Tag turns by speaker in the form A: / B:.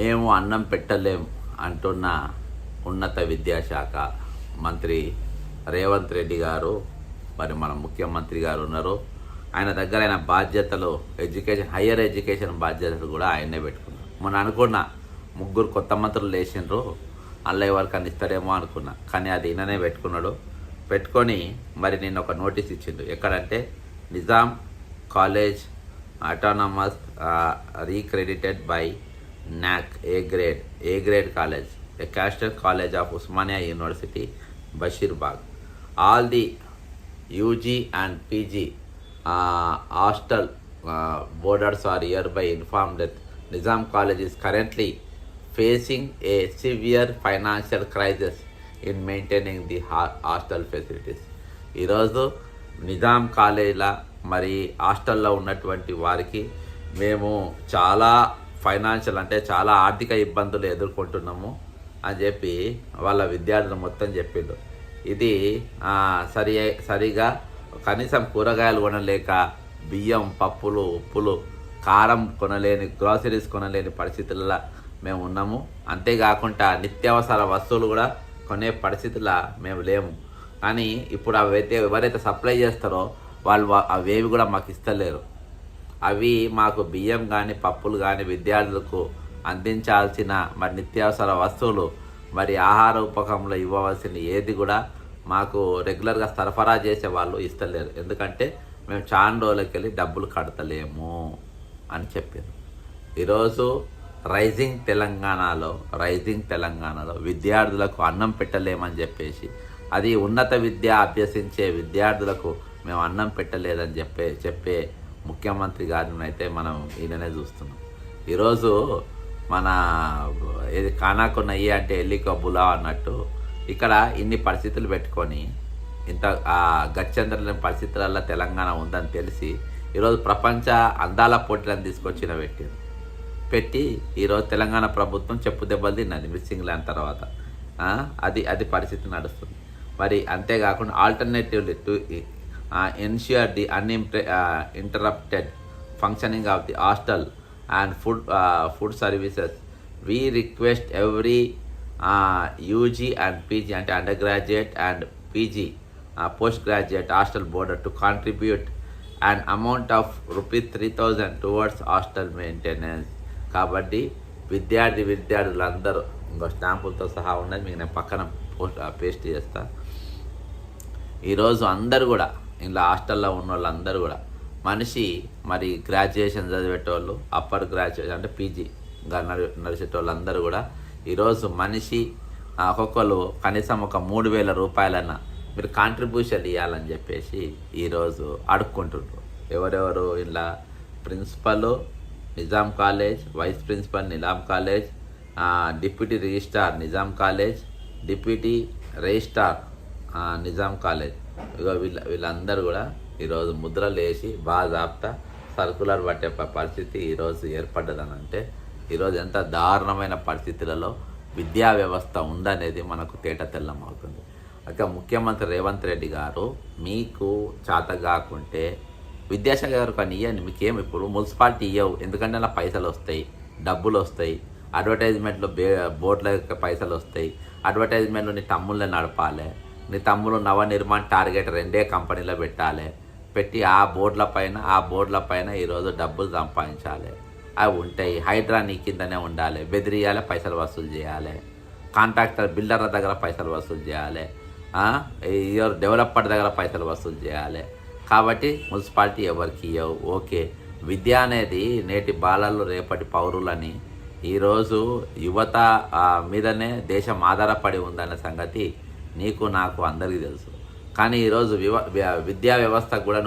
A: మేము అన్నం పెట్టలేం అంటున్న ఉన్నత విద్యాశాఖ మంత్రి రేవంత్ రెడ్డి గారు మరి మన ముఖ్యమంత్రి గారు ఉన్నారు. ఆయన దగ్గర ఆయన బాధ్యతలు ఎడ్యుకేషన్ హయ్యర్ ఎడ్యుకేషన్ బాధ్యతలు కూడా ఆయనే పెట్టుకున్నారు. మొన్న అనుకున్న ముగ్గురు కొత్త మంత్రులు లేచిండ్రు. అల్లయ్య ఎవరికి అని ఇస్తాడేమో అనుకున్నా కానీ అది ఈయననే పెట్టుకున్నాడు. పెట్టుకొని మరి నేను ఒక నోటీస్ ఇచ్చిండు. ఎక్కడంటే Nizam college autonomous reaccredited by NAAC A grade A grade college a caster college of Osmania university Basheerbagh all the UG and PG hostel boarders are hereby inform that Nizam college is currently facing a severe financial crisis in maintaining the hostel facilities ఈరోజు నిజాం కాలేజీల మరి హాస్టల్లో ఉన్నటువంటి వారికి మేము చాలా financial అంటే చాలా ఆర్థిక ఇబ్బందులు ఎదుర్కొంటున్నాము అని చెప్పి వాళ్ళ విద్యార్థులు మొత్తం చెప్పిండు ఇది సరి సరిగా కనీసం కూరగాయలు కొనలేక బియ్యం పప్పులు ఉప్పులు కారం కొనలేని గ్రాసరీస్ కొనలేని పరిస్థితులలో మేము ఉన్నాము. అంతేకాకుండా నిత్యావసర వస్తువులు కూడా కొనే పరిస్థితుల్లో మేము లేము. కానీ ఇప్పుడు అవైతే ఎవరైతే సప్లై చేస్తారో వాళ్ళు అవేవి కూడా మాకు ఇస్తలేరు. అవి మాకు బియ్యం కానీ పప్పులు కానీ విద్యార్థులకు అందించాల్సిన మరి నిత్యావసర వస్తువులు మరి ఆహార ఉపకంలో ఇవ్వవలసిన ఏది కూడా మాకు రెగ్యులర్గా సరఫరా చేసే వాళ్ళు ఇస్తలేరు. ఎందుకంటే మేము చాలా రోజులకి వెళ్ళి డబ్బులు కడతలేము అని చెప్పారు. ఈరోజు రైజింగ్ తెలంగాణలో రైజింగ్ తెలంగాణలో విద్యార్థులకు అన్నం పెట్టలేమని చెప్పేసి అది ఉన్నత విద్య అభ్యసించే విద్యార్థులకు మేము అన్నం పెట్టలేదని చెప్పే చెప్పే ముఖ్యమంత్రి గారిని అయితే మనం ఈయననే చూస్తున్నాం. ఈరోజు మన ఇది కానాకున్నయ్యి అంటే ఎల్లికబ్బులా అన్నట్టు ఇక్కడ ఇన్ని పరిస్థితులు పెట్టుకొని ఇంత ఆ గచ్చంద్రుల పరిస్థితులలో తెలంగాణ ఉందని తెలిసి ఈరోజు ప్రపంచ అందాల పోటీలను తీసుకొచ్చిన పెట్టింది పెట్టి ఈరోజు తెలంగాణ ప్రభుత్వం చెప్పు దెబ్బలు తిన్నది మిస్సింగ్ ల్యాండ్ తర్వాత. అది అది పరిస్థితి నడుస్తుంది. మరి అంతేకాకుండా alternative ensure the అన్ఇంప్రె interrupted functioning of the hostel and food food services we request every UG and PG అంటే under graduate and PG post graduate hostel boarder to contribute and amount of rupees three thousand towards hostel maintenance కాబట్టి విద్యార్థి విద్యార్థులందరూ ఇంకో స్టాంపులతో సహా ఉన్నది మీకు నేను పక్కన పోస్ట్ పేస్ట్ చేస్తాను ఈరోజు అందరు కూడా ఇలా హాస్టల్లో ఉన్న వాళ్ళందరూ కూడా. మనిషి మరి గ్రాడ్యుయేషన్ చదివేటోళ్ళు అప్పర్ గ్రాడ్యుయేషన్ అంటే పీజీ నడిచేటోళ్ళందరూ కూడా ఈరోజు మనిషి ఒక్కొక్కరు కనీసం ఒక మూడు వేల రూపాయలన్న మీరు కాంట్రిబ్యూషన్ ఇవ్వాలని చెప్పేసి ఈరోజు అడుక్కుంటుండ్రు. ఎవరెవరు ఇలా principal Nizam college vice principal Nizam college deputy registrar Nizam college deputy registrar Nizam college. ఇగో వీళ్ళ వీళ్ళందరూ కూడా ఈరోజు ముద్ర లేచి బాగా జాప్తా సర్కులర్ పట్టే పరిస్థితి ఈరోజు ఏర్పడ్డదని అంటే ఈరోజు ఎంత దారుణమైన పరిస్థితులలో విద్యా వ్యవస్థ ఉందనేది మనకు తేట తెల్లం అవుతుంది అక్క ముఖ్యమంత్రి రేవంత్ రెడ్డి గారు మీకు చేత కాకుంటే విద్యాశాఖ గారు కానీ ఇవ్వండి మీకేం ఇప్పుడు మున్సిపాలిటీ ఇవ్వవు ఎందుకంటే అలా పైసలు వస్తాయి డబ్బులు వస్తాయి అడ్వర్టైజ్మెంట్లో బే బోర్డుల యొక్క పైసలు వస్తాయి అడ్వర్టైజ్మెంట్లో నీ తమ్ముళ్ళని నడపాలి. నీ తమ్ముడు నవనిర్మాణ్ టార్గెట్ రెండే కంపెనీలో పెట్టాలి. పెట్టి ఆ బోర్డుల పైన ఆ బోర్డుల పైన ఈరోజు డబ్బులు సంపాదించాలి. అవి ఉంటాయి. హైడ్రా నీ కిందనే ఉండాలి. బెదిరియాలి పైసలు వసూలు చేయాలి. కాంట్రాక్టర్ బిల్డర్ల దగ్గర పైసలు వసూలు చేయాలి. ఎవరు డెవలపర్ దగ్గర పైసలు వసూలు చేయాలి. కాబట్టి మున్సిపాలిటీ ఎవరికి ఇవ్వవు ఓకే. విద్య అనేది నేటి బాలలు రేపటి పౌరులని ఈరోజు యువత మీదనే దేశం ఆధారపడి ఉందన్న సంగతి నీకు నాకు అందరికీ తెలుసు. కానీ ఈరోజు వివ విద్యా వ్యవస్థ కూడా